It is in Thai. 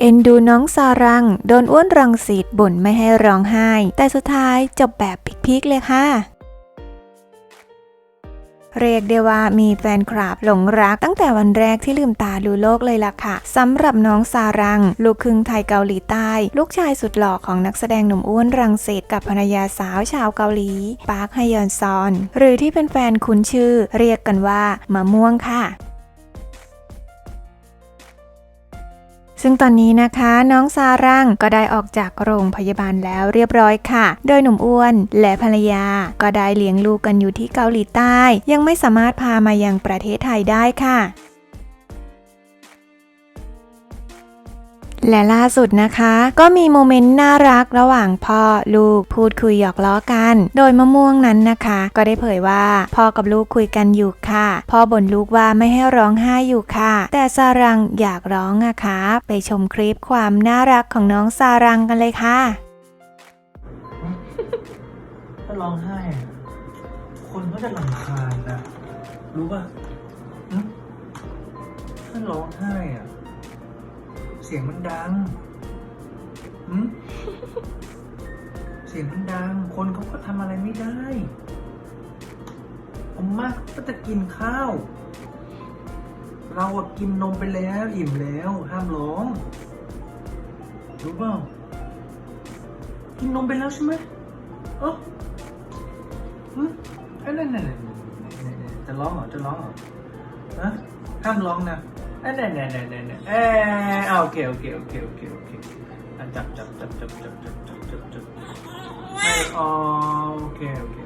เอ็นดูน้องซารัง โดนอ้วนรังสีดบ่นไม่ให้ร้องไห้ แต่สุดท้ายจบแบบพีคๆเลยค่ะ เรียกได้ว่ามีแฟนคลับหลงรักตั้งแต่วันแรกที่ลืมตาดูโลกเลยล่ะค่ะสำหรับน้องซารัง ลูกครึ่งไทยเกาหลีใต้ ลูกชายสุดหล่อของนักแสดงหนุ่มอ้วนรังสิตกับภรรยาสาวชาวเกาหลีปาร์คฮยอนซอน หรือที่เป็นแฟนคุ้นชื่อ เรียกกันว่ามะม่วงค่ะ ซึ่งตอนนี้นะคะน้องซารังก็ได้ออกจากโรงพยาบาลแล้วเรียบร้อยค่ะ โดยหนุ่มอ้วนและภรรยา ก็ได้เลี้ยงลูกกันอยู่ที่เกาหลีใต้ ยังไม่สามารถพามายังประเทศไทยได้ค่ะ และล่าสุดนะคะ ก็มีโมเมนต์น่ารักระหว่างพ่อลูกพูดคุยหยอกล้อกัน โดยมะม่วงนั้นนะคะ ก็ได้เผยว่าพ่อกับลูกคุยกันอยู่ค่ะ พ่อบ่นลูกว่าไม่ให้ร้องไห้อยู่ค่ะ แต่ซารังอยากร้องอะคะไปชมคลิปความน่ารักของน้องซารังกันเลยค่ะถ้าร้องไห้คนเขาจะรำคาญนะรู้ป่ะถ้าร้องไห้อะ เสียงมันดังหึเสียงมันดัง คนเขาก็ทำอะไรไม่ได้ผมมากก็จะกินข้าว เราอะกินนมไปแล้วอิ่มแล้ว ห้ามร้อง รู้เปล่า กินนมไปแล้วใช่ไหมเอออืมเอ้ยนั่นนั่นนั่นนั่นนั่นจะร้องเหรอ จะร้องเหรอฮะห้ามร้องนะ เอ้ยนั่นนั่นนั่นนั่นนั่นเอ้ยเอาโอเคโอเคโอเคโอเคโอเคอะจับจับจับจับจับจับจับจับจับไม่อ๋อโอเคโอเคโอเค